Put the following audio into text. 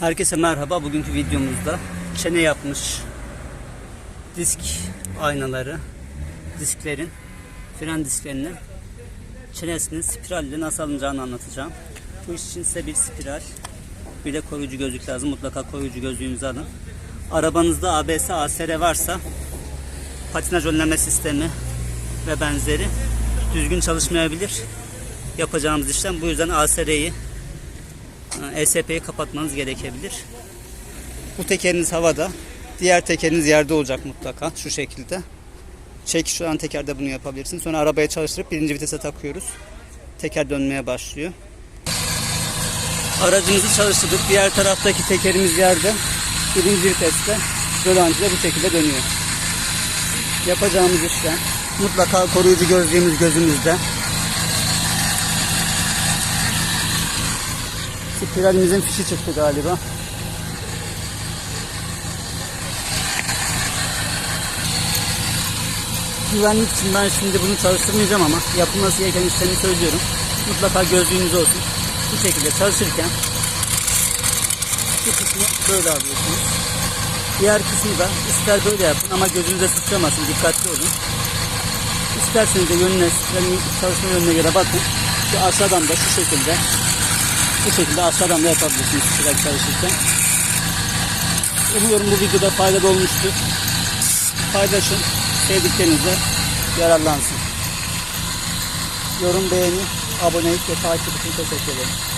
Herkese merhaba. Bugünkü videomuzda çene yapmış disk aynaları, disklerin, fren disklerinin çenesinin spiralle nasıl alınacağını anlatacağım. Bu iş için size bir spiral, bir de koruyucu gözlük lazım. Mutlaka koruyucu gözlüğünüzü alın. Arabanızda ABS, ASR varsa patinaj önleme sistemi ve benzeri düzgün çalışmayabilir. Yapacağımız işlem bu yüzden ASR'yi ESP'yi kapatmanız gerekebilir. Bu tekeriniz havada. Diğer tekeriniz yerde olacak mutlaka. Şu şekilde. Çek şu an tekerde bunu yapabilirsin. Sonra arabaya çalıştırıp birinci vitese takıyoruz. Teker dönmeye başlıyor. Aracımızı çalıştırdık. Diğer taraftaki tekerimiz yerde. Birinci viteste de bu şekilde dönüyor. Yapacağımız işlem mutlaka koruyucu gözlüğümüz gözümüzde. Spiralimizin fişi çıktı galiba. Güvenlik için ben şimdi bunu çalıştırmayacağım ama yapılması gereken işlemi söylüyorum. Mutlaka gözlüğünüz olsun. Bu şekilde çalışırken bu kısmı böyle alıyorsunuz. Diğer kısmı da ister böyle yapın ama gözünüze sıçramasın. Dikkatli olun. İsterseniz de yönüne, çalışma yönüne göre bakın. Şu aşağıdan da şu şekilde bu şekilde aşağıdan da yapabilirsiniz spiral çalışırken. Umuyorum bu videoda faydalı olmuştur. Paylaşın, sevdiklerinize yararlansın. Yorum, beğeni, abonelik ve takip için teşekkür ederim.